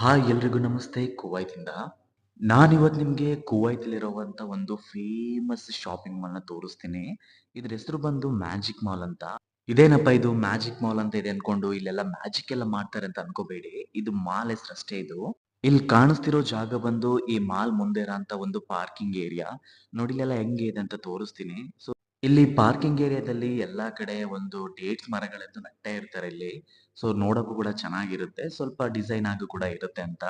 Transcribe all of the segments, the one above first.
Hi ಎಲ್ರಿಗೂ ನಮಸ್ತೆ. ಕುವೈತಿಂದ. ನಾನಿವತ್ತು ನಿಮಗೆ ಇರುವಂತ ಒಂದು ಫೇಮಸ್ ಶಾಪಿಂಗ್ ಮಾಲ್ನ ತೋರಿಸ್ತೀನಿ. ಇದ್ರ ಹೆಸರು ಬಂದು ಮ್ಯಾಜಿಕ್ ಮಾಲ್ ಅಂತ. ಇದೇನಪ್ಪ ಇದು? ಮ್ಯಾಜಿಕ್ ಮಾಲ್ ಅಂತ ಇದೆ ಅನ್ಕೊಂಡು ಇಲ್ಲೆಲ್ಲ ಮ್ಯಾಜಿಕ್ ಎಲ್ಲ ಮಾಡ್ತಾರೆ ಅಂತ ಅನ್ಕೋಬೇಡಿ. ಇದು ಮಾಲ್ ಹೆಸರು ಅಷ್ಟೇ ಇದು. ಇಲ್ಲಿ ಕಾಣಿಸ್ತಿರೋ ಜಾಗ ಬಂದು ಈ ಮಾಲ್ ಮುಂದೆ ಇರೋ ಒಂದು ಪಾರ್ಕಿಂಗ್ ಏರಿಯಾ ನೋಡಿ ಇಲ್ಲೆಲ್ಲ ಹೆಂಗೆ ಇದೆ ಅಂತ ತೋರಿಸ್ತೀನಿ. ಸೊ ಇಲ್ಲಿ ಪಾರ್ಕಿಂಗ್ ಏರಿಯಾದಲ್ಲಿ ಎಲ್ಲ ಕಡೆ ಒಂದು ಡೇಟ್ಸ್ ಮರಗಳೆದ್ದು ನಟ್ಟೆ ಇರ್ತಾರೆ ಇಲ್ಲಿ. ಸೊ ನೋಡಕ್ಕೂ ಕೂಡ ಚೆನ್ನಾಗಿರುತ್ತೆ. ಸ್ವಲ್ಪ ಡಿಸೈನ್ ಆಗು ಕೂಡ ಇರುತ್ತೆ ಅಂತ.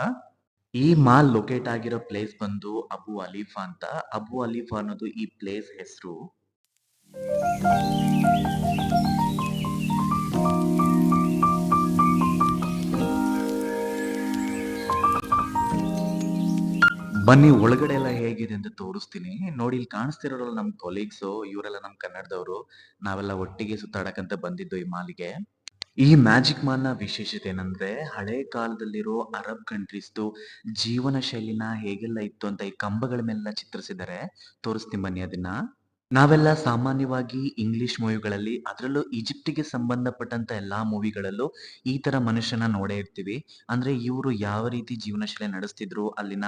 ಈ ಮಾಲ್ ಲೊಕೇಟ್ ಆಗಿರೋ ಪ್ಲೇಸ್ ಬಂದು ಅಬು ಅಲೀಫಾ ಅಂತ. ಅಬು ಅಲೀಫಾ ಅನ್ನೋದು ಈ ಪ್ಲೇಸ್ ಹೆಸರು. ಬನ್ನಿ, ಒಳಗಡೆ ಎಲ್ಲ ಹೇಗಿದೆ ಅಂತ ತೋರಿಸ್ತೀನಿ. ನೋಡಿ, ಇಲ್ಲಿ ಕಾಣಿಸ್ತಿರೋರಲ್ಲ ನಮ್ ಕೊಲೀಗ್ಸು ಇವರೆಲ್ಲ ನಮ್ ಕನ್ನಡದವರು, ನಾವೆಲ್ಲ ಒಟ್ಟಿಗೆ ಸುತ್ತಾಡಕಂತ ಬಂದಿದ್ದು ಈ ಮಾಲಿಗೆ. ಈ ಮ್ಯಾಜಿಕ್ ಮಾಲ್ನ ವಿಶೇಷತೆ ಏನಂದ್ರೆ, ಹಳೆ ಕಾಲದಲ್ಲಿರೋ ಅರಬ್ ಕಂಟ್ರೀಸ್ದು ಜೀವನ ಶೈಲಿನ ಹೇಗೆಲ್ಲ ಇತ್ತು ಅಂತ ಈ ಕಂಬಗಳ ಮೇಲೆಲ್ಲ ಚಿತ್ರಿಸಿದ್ದಾರೆ. ತೋರಿಸ್ತೀನಿ ಬನ್ನಿ ಅದನ್ನ. ನಾವೆಲ್ಲ ಸಾಮಾನ್ಯವಾಗಿ ಇಂಗ್ಲಿಷ್ ಮೂವಿಗಳಲ್ಲಿ ಅದರಲ್ಲೂ ಈಜಿಪ್ಟಿಗೆ ಸಂಬಂಧಪಟ್ಟಂತ ಎಲ್ಲಾ ಮೂವಿಗಳಲ್ಲೂ ಈ ತರ ಮನುಷ್ಯನ ನೋಡೇ ಇರ್ತೀವಿ. ಅಂದ್ರೆ ಇವರು ಯಾವ ರೀತಿ ಜೀವನ ಶೈಲಿ ನಡೆಸ್ತಿದ್ರು, ಅಲ್ಲಿನ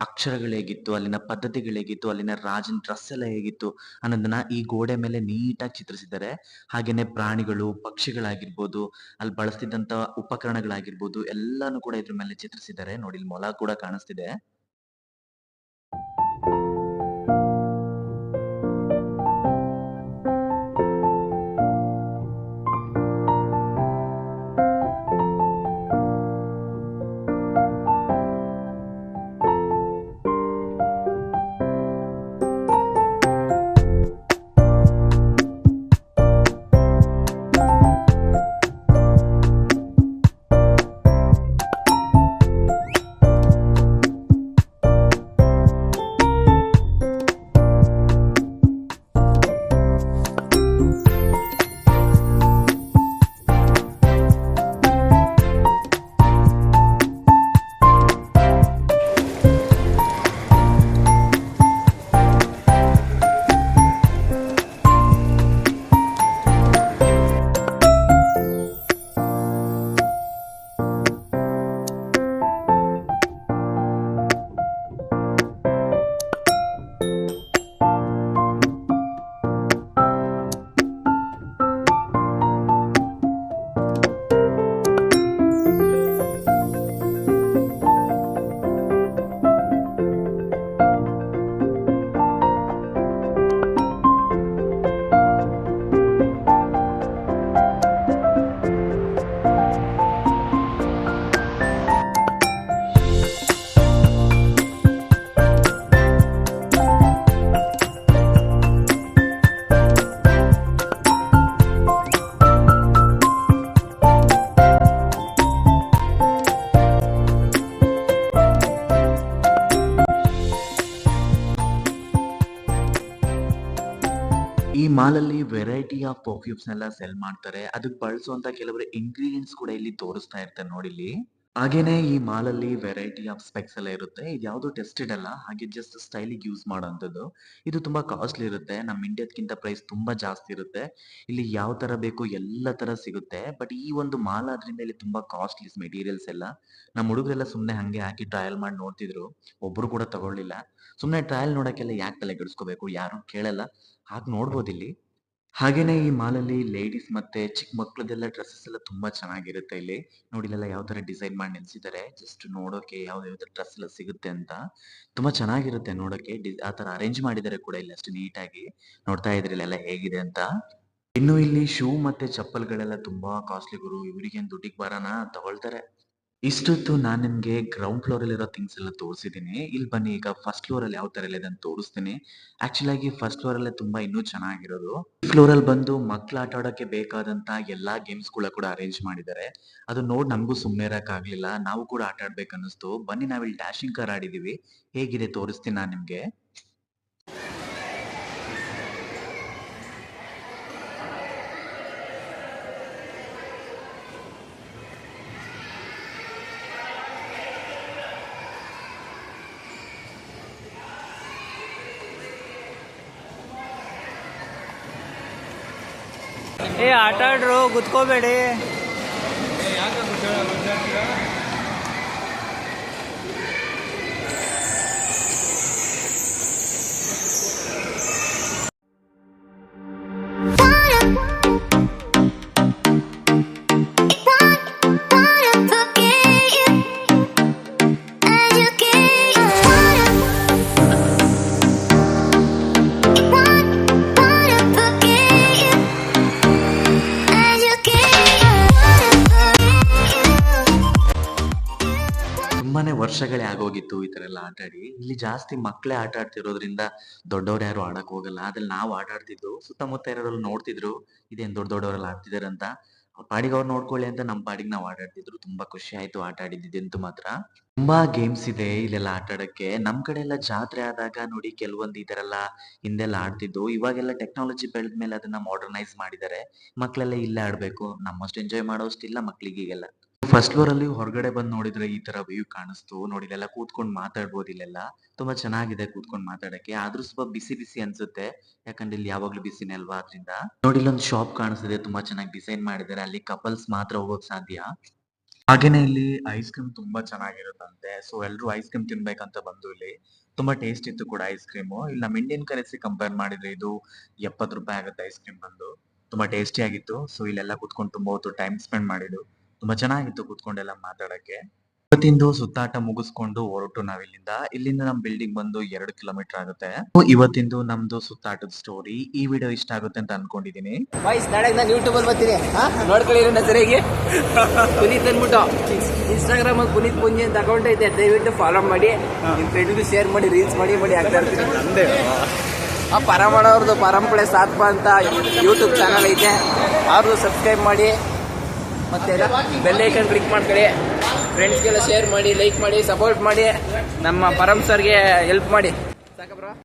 ಅಕ್ಷರಗಳು ಹೇಗಿತ್ತು, ಅಲ್ಲಿನ ಪದ್ಧತಿಗಳೇಗಿತ್ತು ಅಲ್ಲಿನ ರಾಜನ ಡ್ರೆಸ್ ಎಲ್ಲ ಹೇಗಿತ್ತು ಅನ್ನೋದನ್ನ ಈ ಗೋಡೆ ಮೇಲೆ ನೀಟಾಗಿ ಚಿತ್ರಿಸಿದ್ದಾರೆ. ಹಾಗೇನೆ ಪ್ರಾಣಿಗಳು, ಪಕ್ಷಿಗಳಾಗಿರ್ಬೋದು, ಅಲ್ಲಿ ಬಳಸ್ತಿದ್ದಂತ ಉಪಕರಣಗಳಾಗಿರ್ಬೋದು, ಎಲ್ಲಾನು ಕೂಡ ಇದ್ರ ಮೇಲೆ ಚಿತ್ರಿಸಿದ್ದಾರೆ. ನೋಡಿ ಮೊಲ ಕೂಡ ಕಾಣಿಸ್ತಿದೆ. ಈ ಮಾಲಲ್ಲಿ ವೆರೈಟಿ ಆಫ್ ಪರ್ಫ್ಯೂಮ್ಸ್ ಎಲ್ಲ ಸೆಲ್ ಮಾಡ್ತಾರೆ. ಅದಕ್ಕೆ ಬಳಸುವಂತ ಕೆಲವರು ಇಂಗ್ರೀಡಿಯೆಂಟ್ಸ್ ಕೂಡ ಇಲ್ಲಿ ತೋರಿಸ್ತಾ ಇರ್ತಾರೆ ನೋಡಿ ಇಲ್ಲಿ. ಹಾಗೇನೆ ಈ ಮಾಲಲ್ಲಿ ವೆರೈಟಿ ಆಫ್ ಸ್ಪೆಕ್ಸ್ ಎಲ್ಲ ಇರುತ್ತೆ. ಇದು ಯಾವುದು ಟೆಸ್ಟೆಡ್ ಅಲ್ಲ. ಹಾಗೆ ಜಸ್ಟ್ ಸ್ಟೈಲಿಗೆ ಯೂಸ್ ಮಾಡೋಂಥದ್ದು ಇದು ತುಂಬಾ ಕಾಸ್ಟ್ಲಿ ಇರುತ್ತೆ. ನಮ್ಮ ಇಂಡಿಯಾದಕ್ಕಿಂತ ಪ್ರೈಸ್ ತುಂಬಾ ಜಾಸ್ತಿ ಇರುತ್ತೆ. ಇಲ್ಲಿ ಯಾವ ತರ ಬೇಕು ಎಲ್ಲ ತರ ಸಿಗುತ್ತೆ. ಬಟ್ ಈ ಒಂದು ಮಾಲ್ ಆದ್ರಿಂದ ಇಲ್ಲಿ ತುಂಬಾ ಕಾಸ್ಟ್ಲಿ ಮೆಟೀರಿಯಲ್ಸ್ ಎಲ್ಲ. ನಮ್ಮ ಹುಡುಗರೆಲ್ಲ ಸುಮ್ಮನೆ ಹಂಗೆ ಹಾಕಿ ಟ್ರಯಲ್ ಮಾಡಿ ನೋಡ್ತಿದ್ರು. ಒಬ್ರು ಕೂಡ ತಗೊಳ್ಳಿಲ್ಲ. ಸುಮ್ಮನೆ ಟ್ರಯಲ್ ನೋಡಕ್ಕೆಲ್ಲ ಯಾಕೆ ತಲೆ ಕೆಡಿಸ್ಕೋಬೇಕು? ಯಾರು ಕೇಳಲ್ಲ. ಹಾಗೆ ನೋಡ್ಬೋದು ಇಲ್ಲಿ. ಹಾಗೇನೆ ಈ ಮಾಲಲ್ಲಿ ಲೇಡೀಸ್ ಮತ್ತೆ ಚಿಕ್ಕ ಮಕ್ಕಳದೆಲ್ಲ ಡ್ರೆಸ್ಸಸ್ ಎಲ್ಲ ತುಂಬಾ ಚೆನ್ನಾಗಿರುತ್ತೆ ಇಲ್ಲಿ. ನೋಡಿ ಇಲ್ಲೆಲ್ಲ ಯಾವ ತರ ಡಿಸೈನ್ ಮಾಡಿ ನಿಲ್ಸಿದ್ದಾರೆ ಜಸ್ಟ್ ನೋಡೋಕೆ ಯಾವ ಯಾವ ಡ್ರೆಸ್ ಎಲ್ಲ ಸಿಗುತ್ತೆ ಅಂತ. ತುಂಬಾ ಚೆನ್ನಾಗಿರುತ್ತೆ ನೋಡೋಕೆ. ಆ ತರ ಅರೇಂಜ್ ಮಾಡಿದ್ದಾರೆ ಕೂಡ ಇಲ್ಲಿ ಅಷ್ಟು ನೀಟಾಗಿ. ನೋಡ್ತಾ ಇದ್ರೆ ಇಲ್ಲೆಲ್ಲ ಹೇಗಿದೆ ಅಂತ. ಇನ್ನು ಇಲ್ಲಿ ಶೂ ಮತ್ತೆ ಚಪ್ಪಲ್ಗಳೆಲ್ಲ ತುಂಬಾ ಕಾಸ್ಟ್ಲಿ ಗುರು. ಇವರಿಗೇನ್ ದುಡ್ಡಿಗೆ ಬರೋಣ ತಗೊಳ್ತಾರೆ. ಇಷ್ಟೊತ್ತು ನಾನು ನಿಮ್ಗೆ ಗ್ರೌಂಡ್ ಫ್ಲೋರ್ ಅಲ್ಲಿರೋ ಥಿಂಗ್ಸ್ ಎಲ್ಲ ತೋರಿಸಿದ್ದೀನಿ. ಇಲ್ಲಿ ಬನ್ನಿ, ಈಗ ಫಸ್ಟ್ ಫ್ಲೋರ್ ಅಲ್ಲಿ ಯಾವ ತರ ಇದೆ ಅಂತ ತೋರಿಸ್ತೀನಿ. ಆಕ್ಚುಲಿ ಆಗಿ ಫಸ್ಟ್ ಫ್ಲೋರ್ ಅಲ್ಲೇ ತುಂಬಾ ಇನ್ನೂ ಚೆನ್ನಾಗಿರೋದು. ಫ್ಲೋರ್ ಅಲ್ಲಿ ಬಂದು ಮಕ್ಳು ಆಟ ಆಡೋಕೆ ಬೇಕಾದಂತ ಎಲ್ಲಾ ಗೇಮ್ಸ್ಗಳ ಕೂಡ ಅರೇಂಜ್ ಮಾಡಿದ್ದಾರೆ. ಅದು ನೋಡ್ ನಮಗೂ ಸುಮ್ಮನೆ ಇರಕ್ ಆಗ್ಲಿಲ್ಲ. ನಾವು ಕೂಡ ಆಟ ಆಡ್ಬೇಕು ಅನ್ನಿಸ್ತು ಬನ್ನಿ ನಾವಿಲ್ಲಿ ಡ್ಯಾಶಿಂಗ್ ಕಾರ್ ಆಡಿದೀವಿ. ಹೇಗಿದೆ ತೋರಿಸ್ತೀನಿ ನಾನು ನಿಮ್ಗೆ. ये आटा ड्रो गुदको बेड़े ವರ್ಷಗಳೇ ಆಗೋಗಿತ್ತು ಈ ತರ ಎಲ್ಲ ಆಟ ಆಡಿ ಇಲ್ಲಿ ಜಾಸ್ತಿ ಮಕ್ಕಳೇ ಆಟ ಆಡ್ತಿರೋದ್ರಿಂದ ದೊಡ್ಡವ್ರು ಯಾರು ಆಡಕ್ ಹೋಗಲ್ಲ. ಅದ್ರಲ್ಲಿ ನಾವು ಆಟ ಆಡ್ತಿದ್ವು ಸುತ್ತಮುತ್ತ ಇರೋದ್ರಲ್ಲಿ ನೋಡ್ತಿದ್ರು, ಇದೇನ್ ದೊಡ್ಡ ದೊಡ್ಡವರೆಲ್ಲ ಆಡ್ತಿದಾರೆ ಅಂತ. ಪಾಡಿಗೆ ಅವ್ರು ನೋಡ್ಕೊಳ್ಳಿ ಅಂತ ನಮ್ಮ ಪಾಡಿಗೆ ನಾವು ಆಟ ಆಡ್ತಿದ್ರು. ತುಂಬಾ ಖುಷಿ ಆಯ್ತು ಆಟ ಆಡಿದ್ದಂತೂ ಮಾತ್ರ. ತುಂಬಾ ಗೇಮ್ಸ್ ಇದೆ ಇಲ್ಲೆಲ್ಲ ಆಟ ಆಡಕ್ಕೆ ನಮ್ ಕಡೆ ಎಲ್ಲ ಜಾತ್ರೆ ಆದಾಗ ನೋಡಿ ಕೆಲವೊಂದು ಈ ತರ ಎಲ್ಲ ಹಿಂದೆಲ್ಲ ಆಡ್ತಿದ್ದು. ಇವಾಗೆಲ್ಲ ಟೆಕ್ನಾಲಜಿ ಬೆಳೆದ್ಮೇಲೆ ಅದನ್ನ ಮಾಡರ್ನೈಸ್ ಮಾಡಿದ್ದಾರೆ. ಮಕ್ಕಳೆಲ್ಲ ಇಲ್ಲೇ ಆಡ್ಬೇಕು. ನಮ್ಮಷ್ಟು ಎಂಜಾಯ್ ಮಾಡೋಷ್ಟಿಲ್ಲ ಮಕ್ಳಿಗೆ ಈಗೆಲ್ಲ ಫಸ್ಟ್ ಫ್ಲೋರ್ ಅಲ್ಲಿ ಹೊರಗಡೆ ಬಂದ್ ನೋಡಿದ್ರೆ ಈ ತರ ವ್ಯೂ ಕಾಣಿಸ್ತು. ನೋಡಿ ಇಲ್ಲೆಲ್ಲ ಕೂತ್ಕೊಂಡು ಮಾತಾಡ್ಬೋದು ಇಲ್ಲೆಲ್ಲ. ತುಂಬಾ ಚೆನ್ನಾಗಿದೆ ಕೂತ್ಕೊಂಡ್ ಮಾತಾಡಕ್ಕೆ. ಆದ್ರೂ ಸ್ವಲ್ಪ ಬಿಸಿ ಬಿಸಿ ಅನ್ಸುತ್ತೆ. ಯಾಕಂದ್ರೆ ಇಲ್ಲಿ ಯಾವಾಗ್ಲೂ ಬಿಸಿನೇ ಅಲ್ವಾ ಅದ್ರಿಂದ. ನೋಡಿ ಇಲ್ಲೊಂದು ಶಾಪ್ ಕಾಣಿಸ್ತಿದೆ. ತುಂಬಾ ಚೆನ್ನಾಗಿ ಡಿಸೈನ್ ಮಾಡಿದ್ದಾರೆ. ಅಲ್ಲಿ ಕಪಲ್ಸ್ ಮಾತ್ರ ಹೋಗೋಕ್ ಸಾಧ್ಯ. ಹಾಗೇನೆ ಇಲ್ಲಿ ಐಸ್ ಕ್ರೀಮ್ ತುಂಬಾ ಚೆನ್ನಾಗಿರುತ್ತಂತೆ. ಸೊ ಎಲ್ರು ಐಸ್ ಕ್ರೀಮ್ ತಿನ್ಬೇಕಂತ ಬಂದು ಇಲ್ಲಿ. ತುಂಬಾ ಟೇಸ್ಟ್ ಇತ್ತು ಕೂಡ ಐಸ್ ಕ್ರೀಮ್ ಇಲ್ಲಿ ನಮ್ಮ ಇಂಡಿಯನ್ ಕರೆನ್ಸಿ ಕಂಪೇರ್ ಮಾಡಿದ್ರೆ ಇದು ಎಪ್ಪತ್ತು ರೂಪಾಯಿ ಆಗುತ್ತೆ ಐಸ್ ಕ್ರೀಮ್ ಬಂದು. ತುಂಬಾ ಟೇಸ್ಟಿ ಆಗಿತ್ತು. ಸೊ ಇಲ್ಲೆಲ್ಲ ಕುತ್ಕೊಂಡು ತುಂಬಾ ಹೊತ್ತು ಟೈಮ್ ಸ್ಪೆಂಡ್ ಮಾಡಿದ್ದು. ತುಂಬಾ ಚೆನ್ನಾಗಿತ್ತು ಕುತ್ಕೊಂಡೆಲ್ಲ ಮಾತಾಡಕ್ಕೆ. ಇವತ್ತಿಂದು ಸುತ್ತಾಟ ಮುಗಿಸ್ಕೊಂಡು ಹೊರಟು ನಾವಿಲ್ಲಿಂದ. ಇಲ್ಲಿಂದ ಇಲ್ಲಿಂದ ನಮ್ ಬಿಲ್ಡಿಂಗ್ ಬಂದು ಎರಡು ಕಿಲೋಮೀಟರ್ ಆಗುತ್ತೆ. ಇವತ್ತಿಂದು ನಮ್ದು ಸುತ್ತಾಟದ ಸ್ಟೋರಿ ಈ ವಿಡಿಯೋ ಇಷ್ಟ ಆಗುತ್ತೆ ಅಂತ ಅನ್ಕೊಂಡಿದೀನಿ. ವಾಯ್ಸ್ ನಾಳೆ ನಾನು ಯೂಟ್ಯೂಬ್ ಅಲ್ಲಿ ಬರ್ತೀನಿ. ಹಾ? ನೋಡ್ಕೊಳ್ಳಿ ನನ್ನ ಸರಿಯಾಗಿ ಪುನೀತ್ ಇನ್ಸ್ಟಾಗ್ರಾಮ್ ಅಲ್ಲಿ ಪುನೀತ್ ಪುಂಜಿ ಅಂತ ಅಕೌಂಟ್ ಐತೆ. ದಯವಿಟ್ಟು ಫಾಲೋ ಮಾಡಿ. ನಿಮ್ ಫ್ರೆಂಡ್ಗೂ ಶೇರ್ ಮಾಡಿ ರೀಲ್ಸ್ ಮಾಡಿ ಮಾಡಿ ಆಗ್ತಾ ಇರ್ತೀನಿ. ನಂದೇ. ಆ ಪರಮಣ ಅವ್ರದ್ದು ಪರಂಪರೆ ಸಾತ್ಪ ಅಂತ ಯೂಟ್ಯೂಬ್ ಚಾನಲ್ ಐತೆ. ಅವ್ರದ್ದು ಸಬ್ಸ್ಕ್ರೈಬ್ ಮಾಡಿ. ಮತ್ತೆ ಬೆಲ್ ಐಕನ್ ಕ್ಲಿಕ್ ಮಾಡ್ಕೊಳ್ಳಿ. ಫ್ರೆಂಡ್ಸ್ಗೆಲ್ಲ ಶೇರ್ ಮಾಡಿ ಲೈಕ್ ಮಾಡಿ ಸಪೋರ್ಟ್ ಮಾಡಿ. ನಮ್ಮ ಪರಮ್ ಸರ್ಗೆ ಹೆಲ್ಪ್ ಮಾಡಿ. ಸಾಕ ಬ್ರೋ